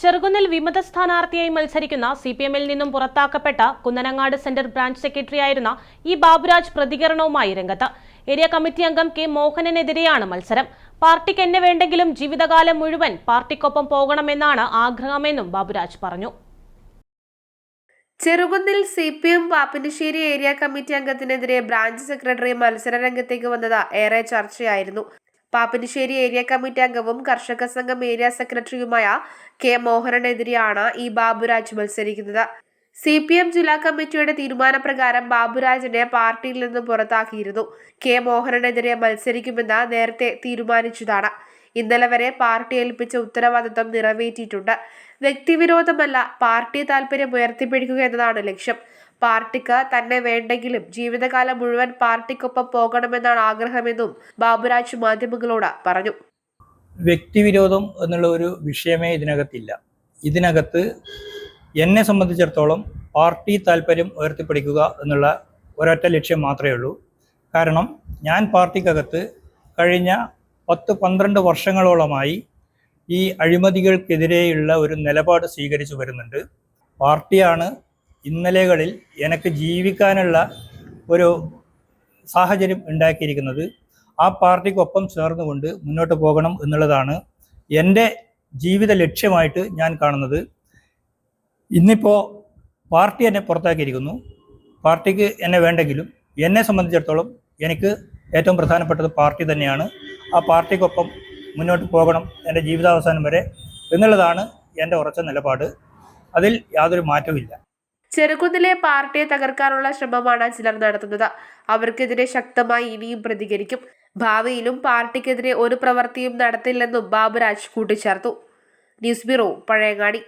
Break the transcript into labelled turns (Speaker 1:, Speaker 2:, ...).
Speaker 1: ചെറുകുന്നിൽ വിമത സ്ഥാനാർത്ഥിയായി മത്സരിക്കുന്ന സി പി എമ്മിൽ നിന്നും പുറത്താക്കപ്പെട്ട കുന്നനങ്ങാട് സെന്റർ ബ്രാഞ്ച് സെക്രട്ടറിയായിരുന്ന ഇ ബാബുരാജ് പ്രതികരണവുമായി രംഗത്ത്. ഏരിയ കമ്മിറ്റി അംഗം കെ മോഹനനെതിരെയാണ് മത്സരം. പാർട്ടിക്ക് എന്നെ വേണ്ടെങ്കിലും ജീവിതകാലം മുഴുവൻ പാർട്ടിക്കൊപ്പം പോകണമെന്നാണ് ആഗ്രഹമെന്നും ബാബുരാജ് പറഞ്ഞു.
Speaker 2: ചെറുകുന്നിൽ C P M Pappinissery area committee അംഗത്തിനെതിരെ branch secretary മത്സര രംഗത്തേക്ക് വന്നത് ഏറെ ചർച്ചയായിരുന്നു. പാപ്പിനിശ്ശേരി ഏരിയ കമ്മിറ്റി അംഗവും കർഷക സംഘം ഏരിയ സെക്രട്ടറിയുമായ കെ മോഹനനെതിരെയാണ് ഈ ബാബുരാജ് മത്സരിക്കുന്നത്. സി പി എം ജില്ലാ കമ്മിറ്റിയുടെ തീരുമാനപ്രകാരം ബാബുരാജിനെ പാർട്ടിയിൽ നിന്ന് പുറത്താക്കിയിരുന്നു. കെ മോഹനനെതിരെ മത്സരിക്കുമെന്ന് നേരത്തെ തീരുമാനിച്ചതാണ്. ഇന്നലെ വരെ പാർട്ടി ഏൽപ്പിച്ച ഉത്തരവാദിത്വം നിറവേറ്റിയിട്ടുണ്ട്. വ്യക്തിവിരോധമല്ല പാർട്ടി താൽപര്യം ഉയർത്തിപ്പിടിക്കുക എന്നതാണ് ലക്ഷ്യം. പാർട്ടിക്ക് തന്നെ വേണ്ടെങ്കിലും ജീവിതകാലം മുഴുവൻ പാർട്ടിക്കൊപ്പം പോകണമെന്നാണ് ആഗ്രഹമെന്നും ബാബുരാജ് മാധ്യമങ്ങളോട് പറഞ്ഞു.
Speaker 3: വ്യക്തിവിരോധം എന്നുള്ള ഒരു വിഷയമേ ഇതിനകത്തില്ല. ഇതിനകത്ത് എന്നെ സംബന്ധിച്ചിടത്തോളം പാർട്ടി താല്പര്യം ഉയർത്തിപ്പിടിക്കുക എന്നുള്ള ഒരൊറ്റ ലക്ഷ്യം മാത്രമേ ഉള്ളൂ. കാരണം ഞാൻ പാർട്ടിക്കകത്ത് കഴിഞ്ഞ പത്ത് പന്ത്രണ്ട് വർഷങ്ങളോളമായി ഈ അഴിമതികൾക്കെതിരെയുള്ള ഒരു നിലപാട് സ്വീകരിച്ചു വരുന്നുണ്ട്. പാർട്ടിയാണ് ഇന്നലെകളിൽ എനിക്ക് ജീവിക്കാനുള്ള ഒരു സാഹചര്യം ഉണ്ടാക്കിയിരിക്കുന്നത് ആ പാർട്ടിക്കൊപ്പം ചേർന്നുകൊണ്ട് മുന്നോട്ട് പോകണം എന്നുള്ളതാണ് എന്റെ ജീവിത ലക്ഷ്യമായിട്ട് ഞാൻ കാണുന്നത്. ഇന്നിപ്പോൾ പാർട്ടി എന്നെ പുറത്താക്കിയിരിക്കുന്നു. പാർട്ടിക്ക് എന്നെ വേണ്ടെങ്കിലും എന്നെ സംബന്ധിച്ചിടത്തോളം എനിക്ക് ഏറ്റവും പ്രധാനപ്പെട്ടത് പാർട്ടി തന്നെയാണ്. ആ പാർട്ടിക്കൊപ്പം മുന്നോട്ട് പോകണം എന്റെ ജീവിതാവസാനം വരെ എന്നുള്ളതാണ് എന്റെ ഉറച്ച നിലപാട്. അതിൽ യാതൊരു മാറ്റവുമില്ല.
Speaker 2: ചെറുകുന്നിലെ പാർട്ടിയെ തകർക്കാനുള്ള ശ്രമമാണ് ചിലർ നടത്തുന്നത്. അവർക്കെതിരെ ശക്തമായി ഇനിയും പ്രതികരിക്കും. ഭാവിയിലും പാർട്ടിക്കെതിരെ ഒരു പ്രവൃത്തിയും നടത്തില്ലെന്നും ബാബുരാജ് കൂട്ടിച്ചേർത്തു. News bureau Pazhayangadi.